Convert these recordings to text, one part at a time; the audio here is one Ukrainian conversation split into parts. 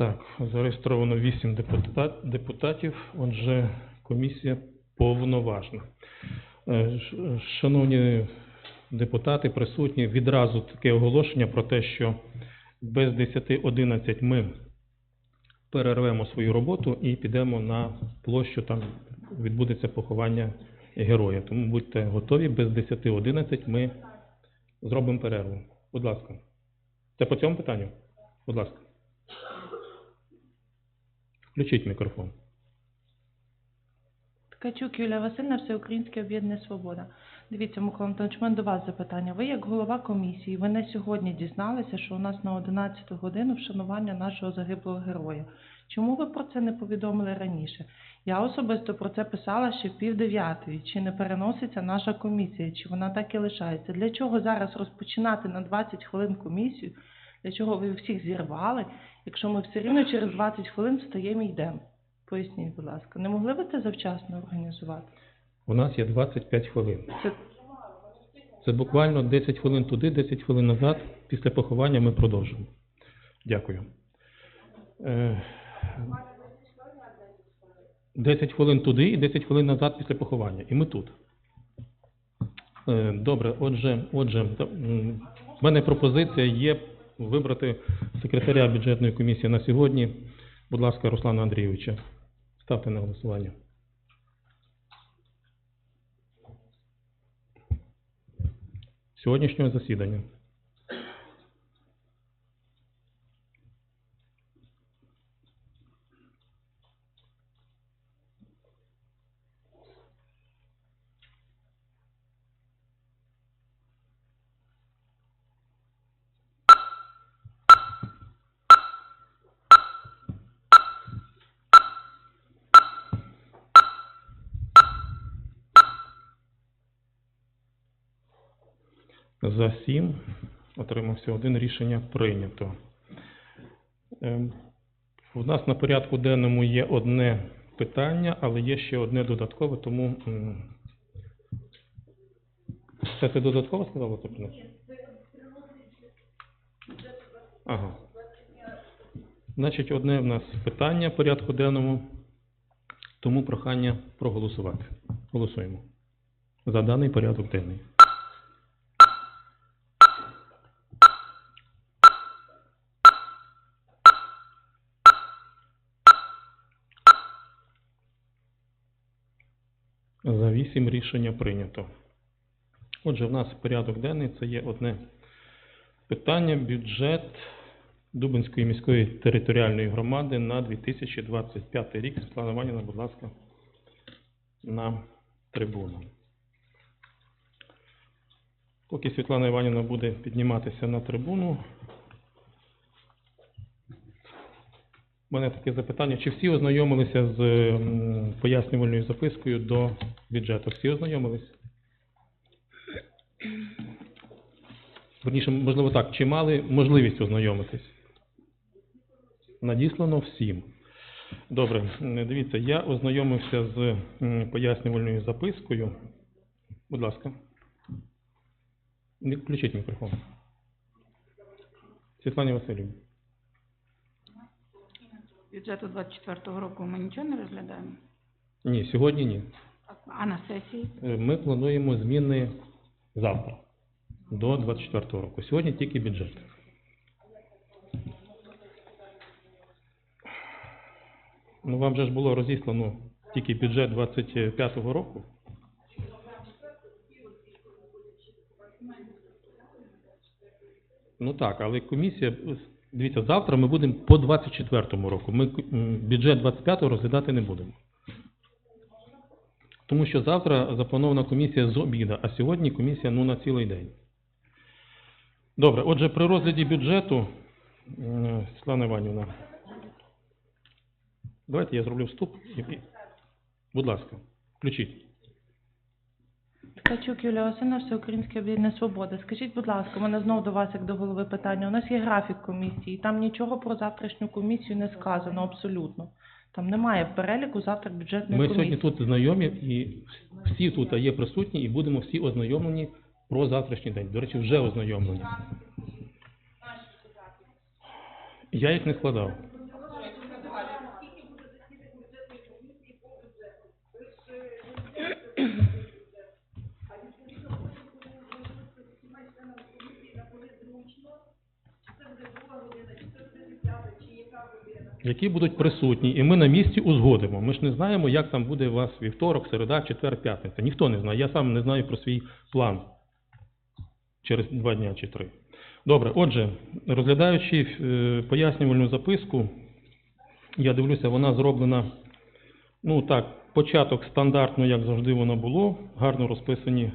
Так, зареєстровано 8 депутат, депутатів, отже, комісія повноважна. Е, Шановні депутати, присутні, відразу таке оголошення про те, що без 10.11 ми перервемо свою роботу і підемо на площу, там відбудеться поховання героя. Тому будьте готові, без 10.11 ми зробимо перерву. Будь ласка. Це по цьому питанню? Будь ласка. Включіть мікрофон. Ткачук Юлія Васильівна, Всеукраїнське об'єднання Свобода. Дивіться, Микола Антонович, мене до вас запитання. Ви як голова комісії, ви не сьогодні дізналися, що у нас на 11 годину вшанування нашого загиблого героя. Чому ви про це не повідомили раніше? Я особисто про це писала ще в пів дев'ятої. Чи не переноситься наша комісія, чи вона так і лишається? Для чого зараз розпочинати на 20 хвилин комісію? Для чого ви всіх зірвали, якщо ми все рівно через 20 хвилин встаємо і йдемо? Поясніть, будь ласка, не могли ви це завчасно організувати? У нас є 25 хвилин. Це Це буквально 10 хвилин туди, 10 хвилин назад. Після поховання ми продовжимо. Дякую. Е, 10 хвилин туди і 10 хвилин назад після поховання. І ми тут. Е, Добре, отже, отже, в мене пропозиція є вибрати секретаря бюджетної комісії на сьогодні. Будь ласка, Руслана Андрійовича, ставте на голосування. Сьогоднішнього засідання. За сім отримався один рішення прийнято. Ем, У нас на порядку денному є одне питання, але є ще одне додаткове, тому це ти додатково сказала це принесу? Ага. Значить, одне в нас питання в порядку денному, тому прохання проголосувати. Голосуємо за даний порядок денний. За вісім рішення прийнято. Отже, в нас порядок денний це є одне питання бюджет Дубинської міської територіальної громади на 2025 рік. Світлана Іванівна, будь ласка, на трибуну. Поки Світлана Іванівна буде підніматися на трибуну, У мене таке запитання. Чи всі ознайомилися з пояснювальною запискою до бюджету? Всі ознайомились? Верніше, можливо так, чи мали можливість ознайомитись? Надіслано всім. Добре, дивіться, я ознайомився з пояснювальною запискою. Будь ласка. Включіть мікрофон. Світлані Васильівні. Бюджету 24-го року ми нічого не розглядаємо. Ні, сьогодні ні. А на сесії? Е, Ми плануємо зміни завтра, до 24 року. Сьогодні тільки бюджет. Ну, вам же ж було розіслано тільки бюджет 25 року. Ну так, але комісія, дивіться, завтра ми будемо по 24 року. Ми бюджет 25 розглядати не будемо. Тому що завтра запланована комісія з обіда, а сьогодні комісія ну, на цілий день. Добре, отже, при розгляді бюджету, Світлана Іванівна, давайте я зроблю вступ. Будь ласка, включіть. Ткачук Юлія Васильівна, Всеукраїнське об'єднання Свобода. Скажіть, будь ласка, у мене знову до вас як до голови питання. У нас є графік комісії, там нічого про завтрашню комісію не сказано абсолютно. Там немає переліку завтра бюджетної Ми комісії. сьогодні тут знайомі і всі тут є присутні і будемо всі ознайомлені про завтрашній день. До речі, вже ознайомлені. Я їх не складав. Які будуть присутні, і ми на місці узгодимо. Ми ж не знаємо, як там буде у вас вівторок, середа, четвер, п'ятниця. Ніхто не знає. Я сам не знаю про свій план через два дня чи три. Добре, отже, розглядаючи е, пояснювальну записку, я дивлюся, вона зроблена, ну так, початок стандартно, як завжди воно було, гарно розписані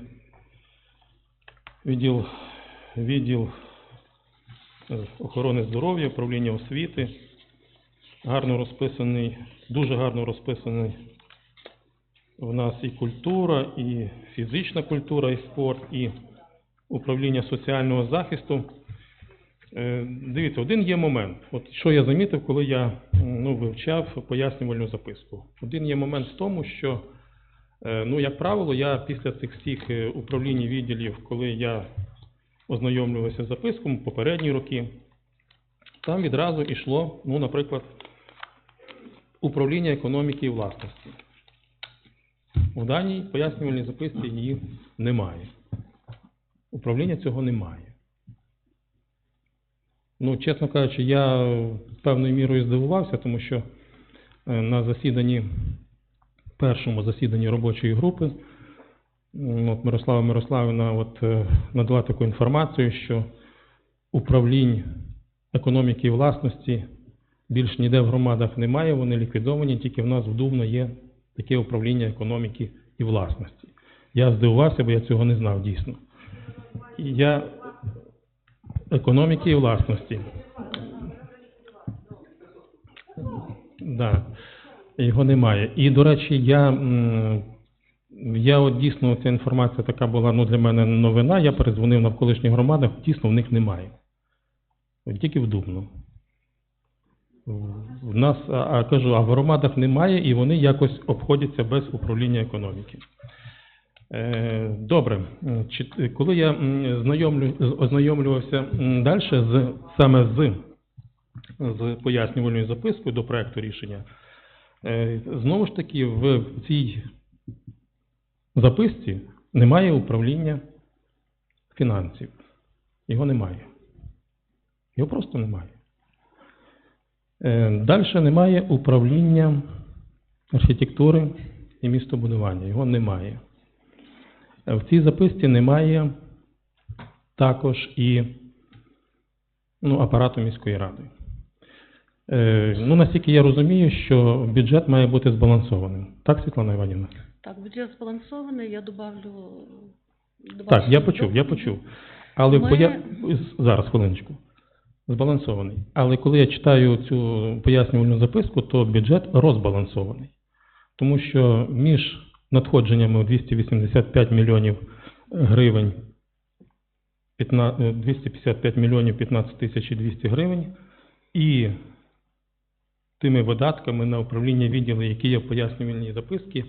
відділ, відділ е, охорони здоров'я, управління освіти, гарно розписаний, дуже гарно розписаний в нас і культура, і фізична культура, і спорт, і управління соціального захисту. Е, Дивіться, один є момент. От що я замітив, коли я ну, вивчав пояснювальну записку. Один є момент в тому, що, е, ну, як правило, я після цих всіх е, управлінь відділів, коли я ознайомлювався з записком попередні роки, там відразу йшло, ну, наприклад, управління економіки і власності. В даній пояснювальній записці її немає. Управління цього немає. Ну, чесно кажучи, я певною мірою здивувався, тому що е, на засіданні, першому засіданні робочої групи, от Мирослава Мирославівна от, е, надала таку інформацію, що управлінь економіки і власності більш ніде в громадах немає, вони ліквідовані, тільки в нас в є таке управління економіки і власності. Я здивувався, бо я цього не знав дійсно. Я економіки і власності. Да. Його немає. І, до речі, я, я от дійсно ця інформація така була ну, для мене новина. Я перезвонив на колишніх громадах, дійсно в них немає. Тільки в Дубно. В нас, а, кажу, а в громадах немає, і вони якось обходяться без управління економіки. Е, Добре. Коли я знайомлю, ознайомлювався далі з, саме з, з пояснювальною запискою до проекту рішення, е, знову ж таки в цій записці немає управління фінансів. Його немає. Його просто немає. Далі немає управління архітектури і містобудування. Його немає. Е, В цій записці немає також і ну, апарату міської ради. Е, ну, наскільки я розумію, що бюджет має бути збалансованим. Так, Світлана Іванівна? Так, бюджет збалансований, я добавлю... до Так, я почув, я почув. Але Ми- поя... зараз, хвилиночку. Збалансований. Але коли я читаю цю пояснювальну записку, то бюджет розбалансований. Тому що між надходженнями 285 мільйонів гривень, 15 е, 255 мільйонів 15 тисяч 200 гривень і тими видатками на управління відділу, які є в пояснювальній записці,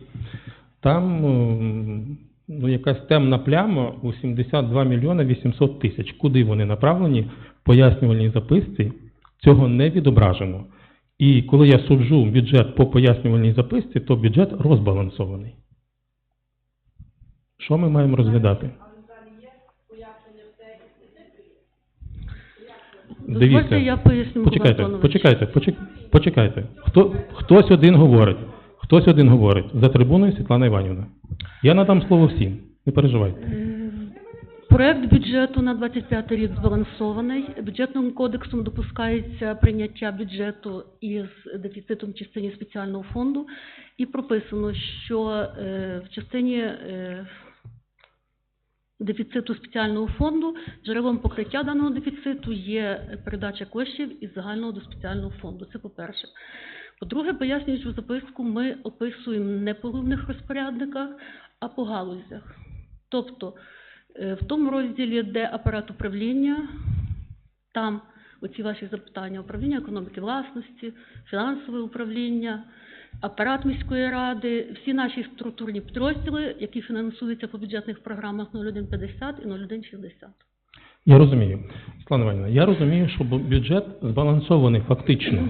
там ну, якась темна пляма у 72 мільйони 800 тисяч. Куди вони направлені в пояснювальній записці, цього не відображено. І коли я суджу бюджет по пояснювальній записці, то бюджет розбалансований. Що ми маємо розглядати? Дозвольте, я поясню, Почекайте, почекайте, почекайте. Хто, хтось один говорить. Хтось один говорить. За трибуною Світлана Іванівна. Я надам слово всім. Не переживайте. Проект бюджету на 25 рік збалансований. Бюджетним кодексом допускається прийняття бюджету із дефіцитом в частині спеціального фонду. І прописано, що е, в частині е, дефіциту спеціального фонду джерелом покриття даного дефіциту є передача коштів із загального до спеціального фонду. Це по-перше. По-друге, пояснюючи записку, ми описуємо не по головних розпорядниках, а по галузях. Тобто е, в тому розділі, де апарат управління, там оці ваші запитання управління економіки власності, фінансове управління, апарат міської ради, всі наші структурні підрозділи, які фінансуються по бюджетних програмах 0150 і 0160. Я розумію. Світлана Іванівна, я розумію, що бюджет збалансований фактично.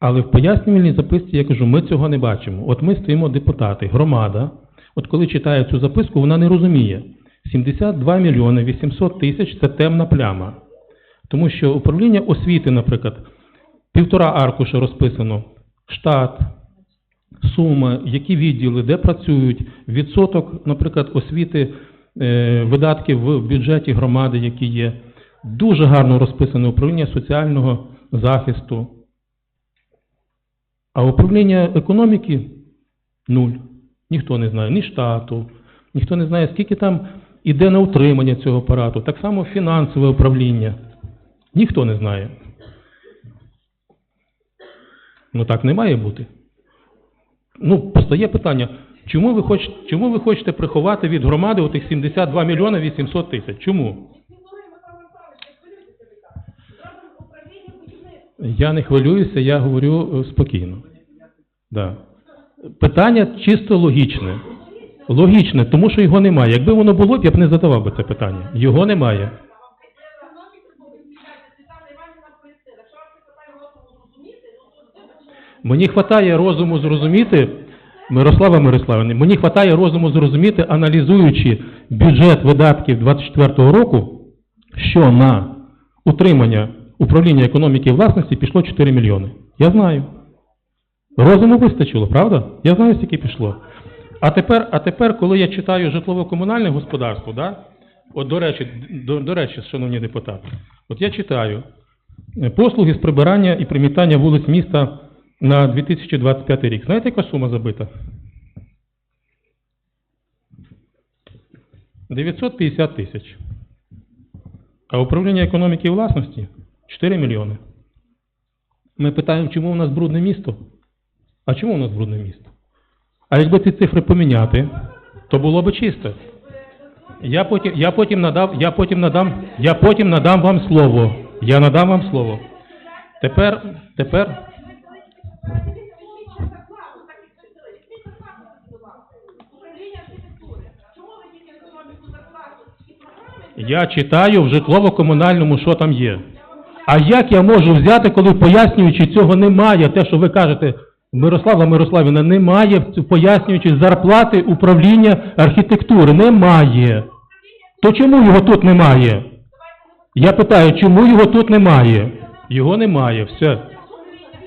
Але в пояснювальній записці я кажу, ми цього не бачимо. От ми стоїмо депутати, громада. От коли читає цю записку, вона не розуміє. 72 мільйони 800 тисяч це темна пляма. Тому що управління освіти, наприклад, півтора аркуша розписано штат, сума, які відділи, де працюють, відсоток, наприклад, освіти, е, видатків в бюджеті громади, які є. Дуже гарно розписане управління соціального захисту. А управління економіки нуль. Ніхто не знає ні штату, ніхто не знає, скільки там іде на утримання цього апарату. Так само фінансове управління. Ніхто не знає. Ну так не має бути. Ну, постає питання, чому ви хочете, чому ви хочете приховати від громади отих 72 мільйони 800 тисяч? Чому? Я не хвилююся, я говорю е, спокійно. Да. Питання чисто логічне. Логічне, тому що його немає. Якби воно було б, я б не задавав би це питання. Його немає. Мені вистачає розуму зрозуміти, Мирослава Мирославівна, мені вистачає розуму зрозуміти, аналізуючи бюджет видатків 2024 року, що на утримання управління економіки і власності пішло 4 мільйони. Я знаю. Розуму вистачило, правда? Я знаю, скільки пішло. А тепер, а тепер, коли я читаю житлово-комунальне господарство, да? от до речі, до, до речі, шановні депутати, от я читаю е, послуги з прибирання і примітання вулиць міста на 2025 рік. Знаєте, яка сума забита? 950 тисяч. А управління економіки і власності 4 мільйони. Ми питаємо, чому у нас брудне місто? А чому у нас брудне місто? А якби ці цифри поміняти, то було б чисте. Я потім, я потім надав, я потім надам, я потім надам вам слово. Я надам вам слово. Тепер, тепер. Я читаю в житлово-комунальному, що там є. А як я можу взяти, коли пояснюючи цього немає, те, що ви кажете, Мирослава Мирославівна, немає пояснюючи зарплати управління архітектури. Немає. То чому його тут немає? Я питаю, чому його тут немає? Його немає, все.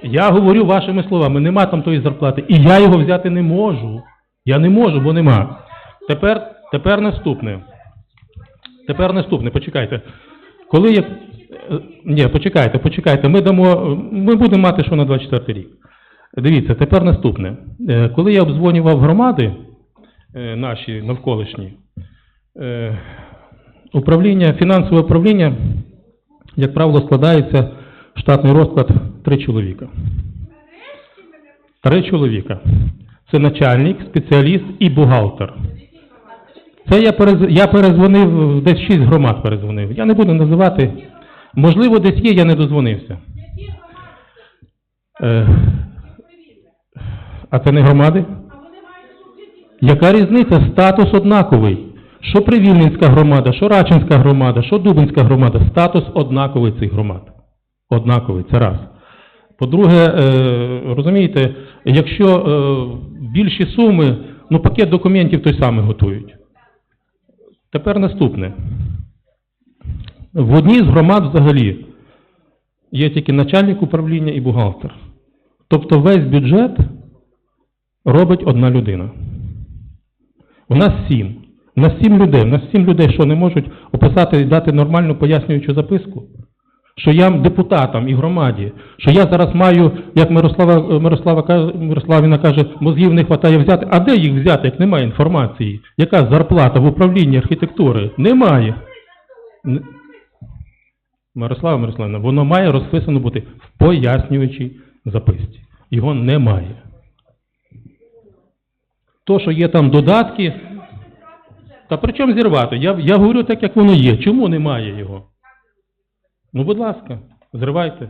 Я говорю вашими словами, нема там тої зарплати. І я його взяти не можу. Я не можу, бо нема. Тепер, тепер наступне. Тепер наступне, почекайте. Коли я. Ні, почекайте, почекайте. Ми дамо. Ми будемо мати що на 24 рік. Дивіться, тепер наступне. Е, Коли я обдзвонював громади е, наші навколишні, е, управління, фінансове управління, як правило, складається штатний розклад три чоловіка. Три чоловіка. Це начальник, спеціаліст і бухгалтер. Це я, перез... я перезвонив, десь шість громад перезвонив. Я не буду називати. Можливо, десь є, я не дозвонився. Е... А це не громади? Яка різниця? Статус однаковий. Що Привільненська громада, що Рачинська громада, що Дубинська громада. Статус однаковий цих громад. Однаковий, це раз. По-друге, е, розумієте, якщо е, більші суми, ну пакет документів той самий готують. Тепер наступне. В одній з громад взагалі є тільки начальник управління і бухгалтер. Тобто весь бюджет робить одна людина. У нас сім. У нас сім людей. У нас сім людей, що не можуть описати і дати нормальну пояснюючу записку. Що я депутатам і громаді, що я зараз маю, як Мирослава, Мирослава Мирославіна каже, мозгів не вистачає взяти. А де їх взяти, як немає інформації? Яка зарплата в управлінні архітектури? Немає. Мирослава Мирославівна, воно має розписано бути в пояснюючій записці. Його немає. То, що є там додатки, та при чому зірвати? Я, я говорю так, як воно є. Чому немає його? Ну, будь ласка, зривайте.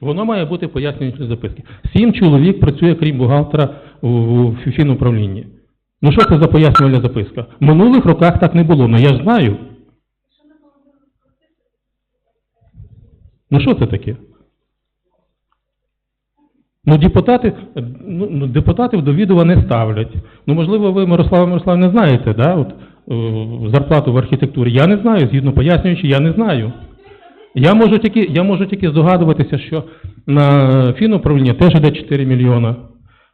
Воно має бути пояснюючі записки. Сім чоловік працює, крім бухгалтера, у, фінуправлінні. Ну що це за пояснювальна записка? В минулих роках так не було, ну я ж знаю. Ну що це таке? Ну, депутати, е, ну, ну, депутатів до відома не ставлять. Ну, можливо, ви, Мирослава Мирослав, не знаєте, да, от, е, зарплату в архітектурі. Я не знаю, згідно пояснюючи, я не знаю. Я можу тільки, я можу тільки здогадуватися, що на фінуправління теж йде 4 мільйона.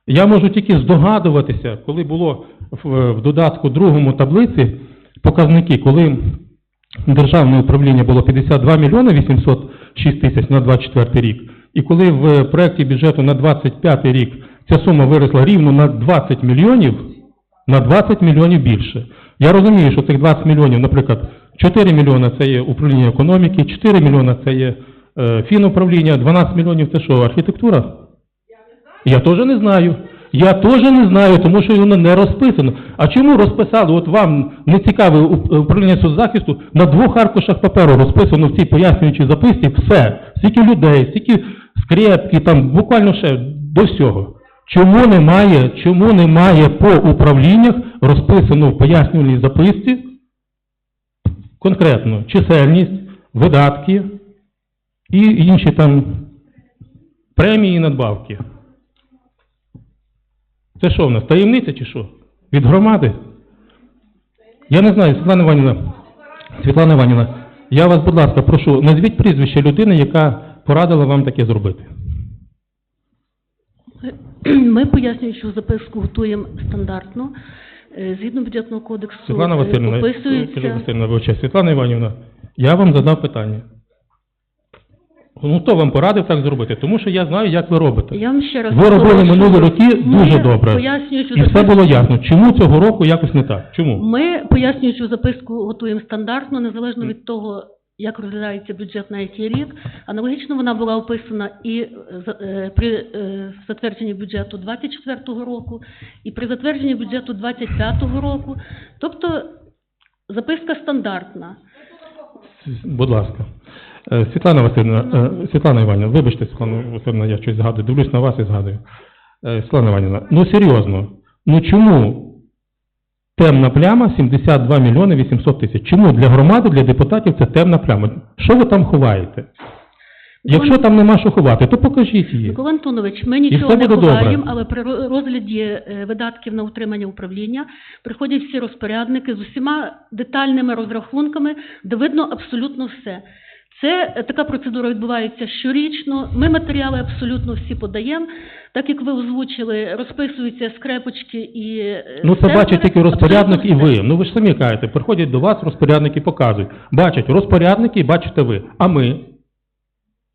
Я можу тільки здогадуватися, коли було в, в додатку другому таблиці показники, коли державне управління було 52 мільйони 806 тисяч на 24 рік, і коли в проєкті бюджету на 25 рік ця сума виросла рівно на 20 мільйонів, на 20 мільйонів більше. Я розумію, що цих 20 мільйонів, наприклад, 4 мільйони це є управління економіки, 4 мільйони це є е, фінуправління, 12 мільйонів це що, архітектура? Я теж не знаю. Я теж не знаю, тому що воно не розписано. А чому розписали? От вам не цікаве уп- управління соцзахисту, на двох аркушах паперу розписано в цій пояснюючій записці все. Стільки людей, стільки скрепки, там буквально ще до всього. Чому немає, чому немає по управліннях розписано в пояснювальній записці конкретно чисельність, видатки і інші там премії і надбавки? Це що в нас, таємниця чи що? Від громади? Я не знаю, Світлана Іванівна, Світлана Іванівна, я вас, будь ласка, прошу, назвіть прізвище людини, яка порадила вам таке зробити. Ми пояснюючу записку готуємо стандартно. Е, Згідно бюджетного кодексу Світлана е, Васильівна, описується... Васильівна, Світлана Іванівна, я вам задав питання. Ну, хто вам порадив так зробити? Тому що я знаю, як ви робите. Я вам ще раз Ви робили минулі що роки ми дуже добре. пояснюючу І все записку- було ясно. Чому цього року якось не так? Чому? Ми пояснюючу записку готуємо стандартно, незалежно від того, як розглядається бюджет на який рік. Аналогічно вона була описана і е, за- е, при е, затвердженні бюджету 24 року, і при затвердженні бюджету 25 року. Тобто записка стандартна. Будь ласка. Е, Світлана Васильівна, е, Світлана Іванівна, вибачте, Світлана Васильівна, я щось згадую, дивлюсь на вас і згадую. Е, Світлана Іванівна, ну серйозно, ну чому темна пляма 72 мільйони 800 тисяч? Чому для громади, для депутатів це темна пляма? Що ви там ховаєте? Якщо там нема що ховати, то покажіть її. Микола Антонович, ми нічого не ховаємо, але при розгляді видатків на утримання управління приходять всі розпорядники з усіма детальними розрахунками, де видно абсолютно все. Це е, така процедура відбувається щорічно. Ми матеріали абсолютно всі подаємо. Так як ви озвучили, розписуються скрепочки і е, Ну це бачать тільки розпорядник і ви. Ну ви ж самі кажете, приходять до вас розпорядники показують. Бачать розпорядники і бачите ви. А ми?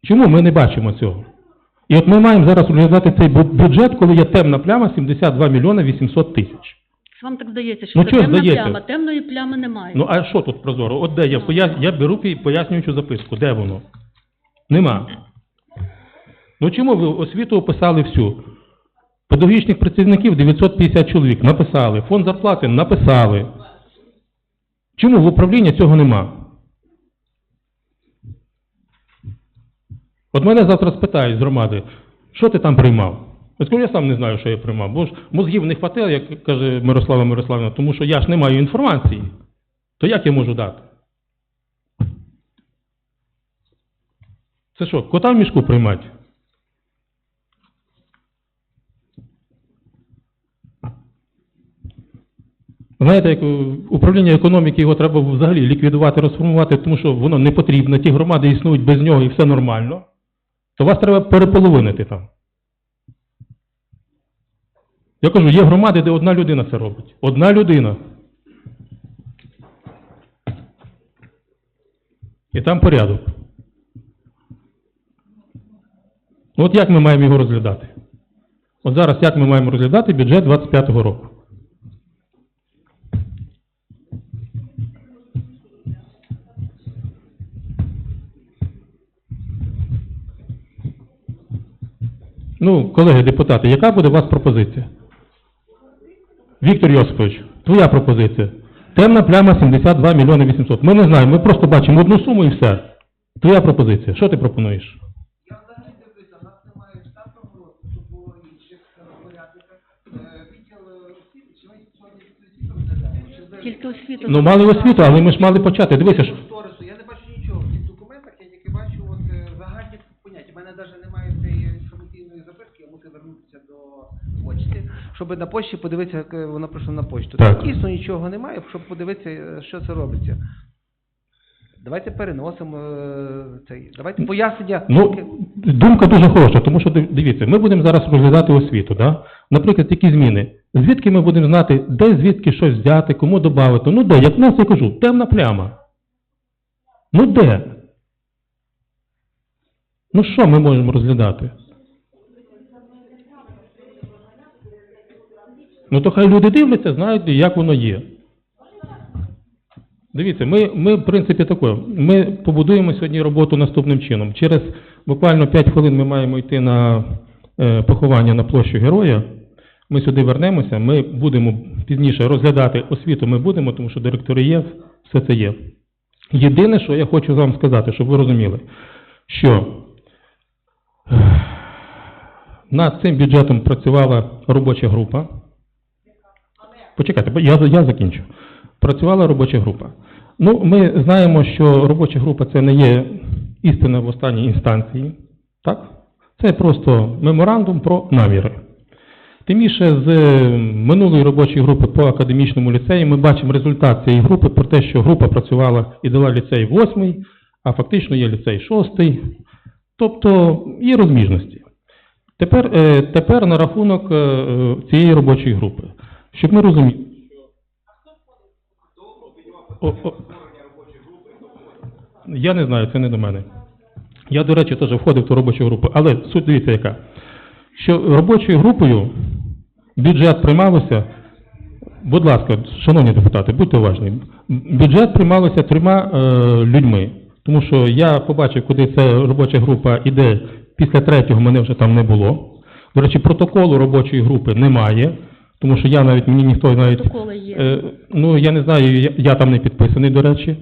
Чому ми не бачимо цього? І от ми маємо зараз розглядати цей бюджет, коли є темна пляма 72 мільйони 800 тисяч. Вам так здається, що Ну, це чого темна здається? пляма. Темної плями немає. Ну а що тут прозоро? От де я пояс... я беру пі- пояснюючу записку. Де воно? Нема. Ну чому ви освіту описали всю? Педагогічних працівників 950 чоловік написали, фонд зарплати написали. Чому в управлінні цього нема? От мене завтра спитають з громади, що ти там приймав? Я я сам не знаю, що я приймав, бо ж мозгів не хватило, як каже Мирослава Мирославівна, тому що я ж не маю інформації. То як я можу дати? Це що, кота в мішку приймати? Знаєте, як управління економіки його треба взагалі ліквідувати, розформувати, тому що воно не потрібно, ті громади існують без нього і все нормально, то вас треба переполовинити там. Я кажу, є громади, де одна людина це робить. Одна людина. І там порядок. От як ми маємо його розглядати? От зараз як ми маємо розглядати бюджет 25-го року? Ну, колеги депутати, яка буде у вас пропозиція? Віктор Йосипович, твоя пропозиція. Темна пляма 72 мільйони 800. Ми не знаємо, ми просто бачимо одну суму і все. Твоя пропозиція. Що ти пропонуєш? Я взагалі дивлюся, у нас немає штатного розпису по інших порядниках. Відділ е, освіти, чи ми сьогодні ви- Тільки освіта. Ну, мали освіту, але ми ж мали почати. Дивися ж. Я не бачу нічого в цих документах, я тільки бачу от е, загальні поняття. У мене навіть немає я мусив вернутися до почти, щоб на почті подивитися, як е, воно прийшло на почту. Так. Там дійсно нічого немає, щоб подивитися, е, що це робиться. Давайте переносимо е, цей. Давайте пояснення. Ну, думка дуже хороша, тому що дивіться, ми будемо зараз розглядати освіту, да? Наприклад, які зміни. Звідки ми будемо знати, де звідки щось взяти, кому додати? Ну де, як в нас я кажу, темна пляма. Ну де? Ну що ми можемо розглядати? Ну то хай люди дивляться, знають, як воно є. Дивіться, ми, ми в принципі таке, ми побудуємо сьогодні роботу наступним чином. Через буквально 5 хвилин ми маємо йти на е, поховання на площу героя. Ми сюди вернемося, ми будемо пізніше розглядати освіту, ми будемо, тому що директори є, все це є. Єдине, що я хочу вам сказати, щоб ви розуміли, що е, над цим бюджетом працювала робоча група. Почекайте, я, я закінчу. Працювала робоча група. Ну, ми знаємо, що робоча група це не є істина в останній інстанції. Так? Це просто меморандум про наміри. Тим більше з е, минулої робочої групи по академічному ліцеї ми бачимо результат цієї групи про те, що група працювала і дала ліцей восьмий, а фактично є ліцей шостий. Тобто є розміжності. Тепер, е, тепер на рахунок е, цієї робочої групи. Щоб ми розуміли. Я не знаю, це не до мене. Я, до речі, теж входив в ту робочу групу. Але суть дивіться яка. Що робочою групою бюджет приймався, будь ласка, шановні депутати, будьте уважні. Бюджет приймався трьома е, людьми. Тому що я побачив, куди ця робоча група іде, після третього мене вже там не було. До речі, протоколу робочої групи немає, тому що я навіть мені ніхто навіть Протоколи є. Е, ну, я не знаю, я, я там не підписаний, до речі.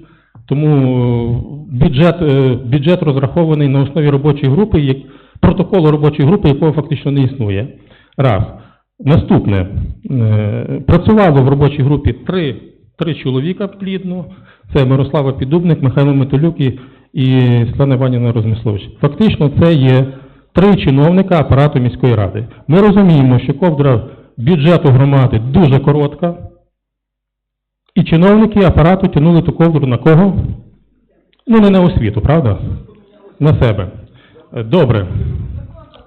Тому е, бюджет, е, бюджет розрахований на основі робочої групи, як, протоколу робочої групи, якого фактично не існує. Раз. Наступне. Е, працювало в робочій групі три, три чоловіка плідно. Це Мирослава Піддубник, Михайло Металюк і, і Світлана Іванівна Розмислович. Фактично це є три чиновника апарату міської ради. Ми розуміємо, що ковдра бюджету громади дуже коротка, і чиновники апарату тянули ту ковдру на кого? Ну, не на освіту, правда? На себе. Е, Добре.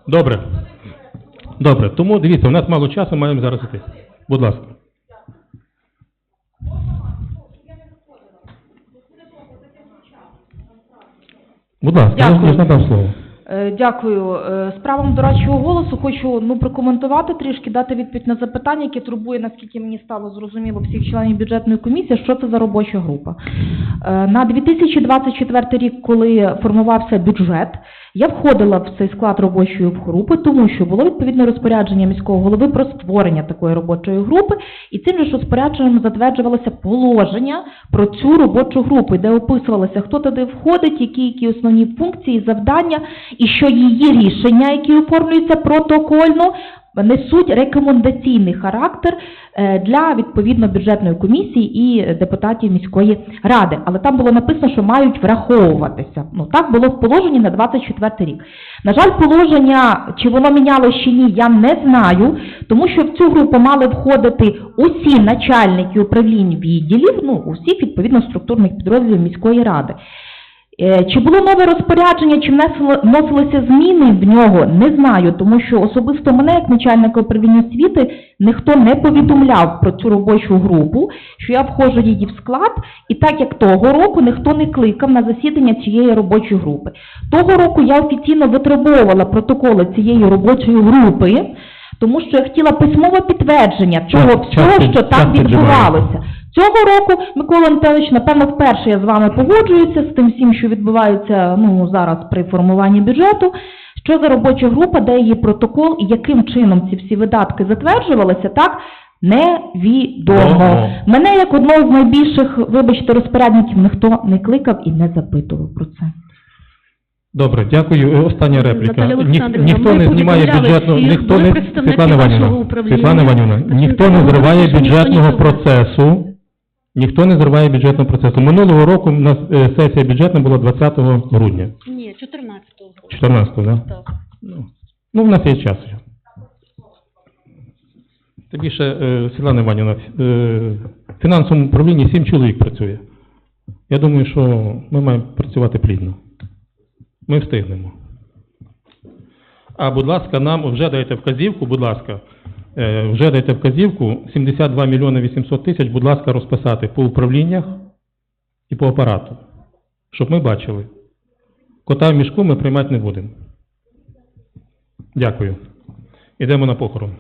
Добре. Добре. Тому дивіться, у нас мало часу, маємо зараз іти. Будь ласка. Будь ласка, я ж надав слово. Е, Дякую. Справам дорадчого голосу хочу ну прокоментувати трішки, дати відповідь на запитання, яке турбує, наскільки мені стало зрозуміло всіх членів бюджетної комісії, що це за робоча група. Е, На 2024 рік, коли формувався бюджет, я входила в цей склад робочої групи, тому що було відповідне розпорядження міського голови про створення такої робочої групи, і цим ж розпорядженням затверджувалося положення про цю робочу групу, де описувалося, хто туди входить, які, які основні функції, завдання, і що її рішення, які оформлюються протокольно, несуть рекомендаційний характер е, для відповідно бюджетної комісії і депутатів міської ради. Але там було написано, що мають враховуватися. Ну так було в положенні на 24 рік. На жаль, положення, чи воно мінялось чи ні, я не знаю, тому що в цю групу мали входити усі начальники управлінь відділів, ну усіх відповідно структурних підрозділів міської ради. Е, Чи було нове розпорядження, чи вносилися зміни в нього, не знаю, тому що особисто мене, як начальника управління освіти, ніхто не повідомляв про цю робочу групу, що я входжу її в склад, і так як того року ніхто не кликав на засідання цієї робочої групи. Того року я офіційно витребовувала протоколи цієї робочої групи, тому що я хотіла письмове підтвердження цього всього, що там відбувалося. Цього року, Микола Антонович, напевно, вперше я з вами погоджуюся з тим всім, що відбувається ну, зараз при формуванні бюджету. Що за робоча група, де її протокол і яким чином ці всі видатки затверджувалися, так, невідомо. Мене, як одного з найбільших, вибачте, розпорядників, ніхто не кликав і не запитував про це. Добре, дякую. Е, Остання репліка. Ні- ніхто не знімає бюджетного, ніхто не Світлана Іванівна, Світлана Іванівна, ніхто не зриває бюджетного процесу. Ніхто не зриває бюджетного процесу. Минулого року у нас е, сесія бюджетна була 20 грудня. Ні, 14-го року. 14 да? Так. Ну, ну, в нас є час. ще. Тим більше, е, Світлана Іванівна, е, в фінансовому управлінні 7 чоловік працює. Я думаю, що ми маємо працювати плідно. Ми встигнемо. А, будь ласка, нам вже дайте вказівку, будь ласка, вже дайте вказівку, 72 мільйони 800 тисяч, будь ласка, розписати по управліннях і по апарату, щоб ми бачили. Кота в мішку ми приймати не будемо. Дякую. Йдемо на похорон.